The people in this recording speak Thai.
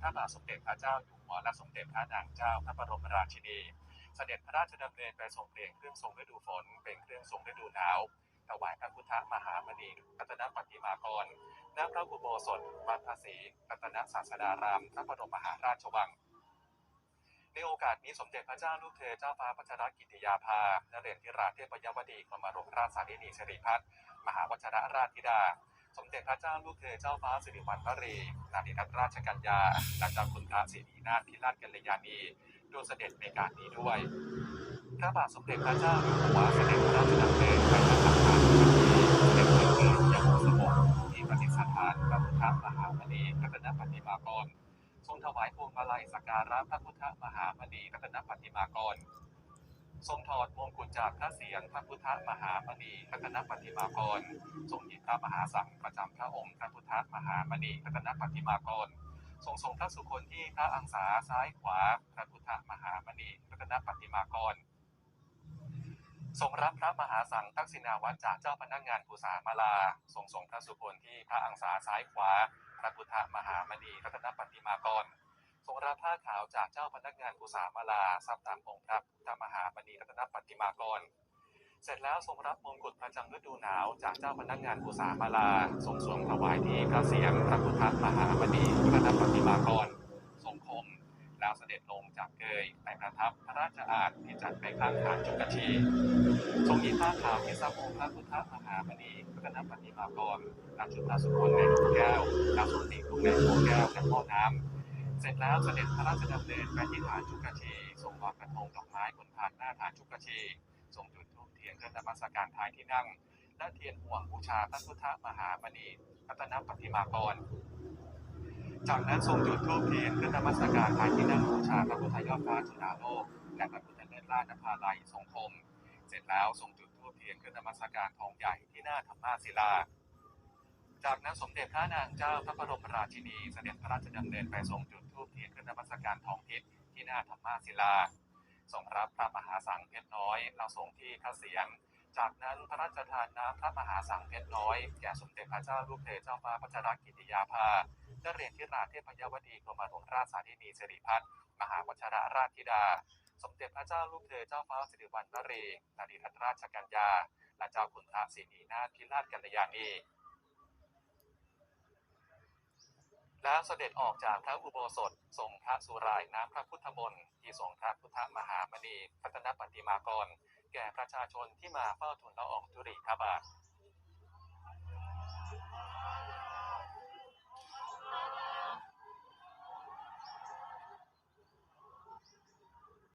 พระบาทสมเด็จพระเจ้าอยู่หัวและสมเด็จพระนางเจ้าพระบรมราชินี เสด็จพระราชดำเนินไปทรงเพลงเครื่องทรงฤดูฝน เป็นเครื่องทรงฤดูหนาวถวายพระพุทธมหามณีรัตนปฏิมากรณพระอุโบสถวัดภาษีรัตนศาสดารามพระบรมมหาราชวัง ในโอกาสนี้สมเด็จพระเจ้าลูกเธอเจ้าฟ้าพัชรกิติยาภานเรศธิราชเทพยวดีกรมหลวงราชสารินีสิริพัฒน์มหาวชรราชธิดา สมเด็จพระเจ้าลูกเธอเจ้าฟ้าสิริวัณวรีนาริทัตราชกัญญาและเจ้าคุณพระศรีนาถพิราชกัลยาณีดวเสด็จในการนี้ด้วย พระบาทสมเด็จพระเจ้าอยู่หัวเสด็จพระราชดำเนินไปณอาคารที่เสด็จเพื่อยังสงบที่ประดิษฐานพระพุทธมหามณีรัตนปฏิมากร ทรงถวายพวงมาลัยสักการะพระพุทธมหามณีรัตนปฏิมากร ทรงถอดมงกุฎจากพระเศียรพระพุทธมหามณีรัตนปฏิมากรทรงหยิบพระมหาสังประจำพระองค์พระพุทธมหามณีรัตนปฏิมากรทรงทรงพระสุคนที่พระอังสาซ้ายขวาพระพุทธมหามณีรัตนปฏิมากรทรงรับพระมหาสังทักษิณาวัตรจากเจ้าพนักงานภูษามาลาทรงทรงพระสุคนที่พระอังสาซ้ายขวาพระพุทธมหามณีรัตนปฏิมากร รับผ้าขาวจากเจ้าพนักงานภูษามาลาซับตามองค์พระพุทธมหามณีรัตนปฏิมากร เสร็จแล้วทรงรับมงกุฎประจำฤดูหนาวจากเจ้าพนักงานภูษามาลาทรงสวมถวายที่พระเศียรพระพุทธมหามณีรัตนปฏิมากรทรงคมแล้วเสด็จลงจากเกยไปประทับพระราชอาณที่จัดไปข้างฐานจุกชีทรงหยิบผ้าขาวที่ซับองค์พระพุทธมหามณีรัตนปฏิมากรนำชุดพระสุคนในลูกแก้วแล้วทรงตีลูกในหัวแก้วและพ่อน้ำ เสร็จแล้วเสด็จพระราชดำเนินไปที่ฐานจุกชีทรงวางกระทงดอกไม้บนพานหน้าฐานจุกชีทรงจุดธูปเทียนเครื่องนมัสการท้ายที่นั่ง และเทียนห่วงบูชาพระพุทธมหามณีรัตนปฏิมากร จากนั้นทรงจุดธูปเทียนเครื่องนมัสการท้ายที่นั่งบูชาพระพุทธยอดฟ้าจุฬาโลกและพระพุทธเลิศราชนภาลัยทรงคม เสร็จแล้วทรงจุดธูปเทียนเครื่องนมัสการทองใหญ่ที่หน้าธรรมาศิลา จากนั้นสมเด็จพระนางเจ้าพระบรมราชินีเสด็จพระราชดำเนินไปทรงจุดธูปเทียนขึ้นนมัสการทองทิศที่หน้าธรรมาศิลาทรงรับพระมหาสังเพชรน้อยแล้วส่งที่พระเศียรจากนั้นพระราชทานน้ำพระมหาสังเพชรน้อยแก่สมเด็จพระเจ้าลูกเธอเจ้าฟ้าพัชรกิติยาภานเรศธิราชเทพยวดีกรมหลวงราชสารินีสิริพัฒน์มหาวชรราชธิดา สมเด็จพระเจ้าลูกเธอเจ้าฟ้าสิริวัณวรีนารีรัตนราชกัญญาและเจ้าคุณพระศรีนีนาถพิราชกัลยาณี แล้วเสด็จออกจากพระอุโบสถทรงพระสุรายน้ำพระพุทธมนต์ที่ทรงพระพุทธมหามณีพัฒนปฏิมากร แก่ประชาชนที่มาเฝ้าทูลละอองธุรีพระบาท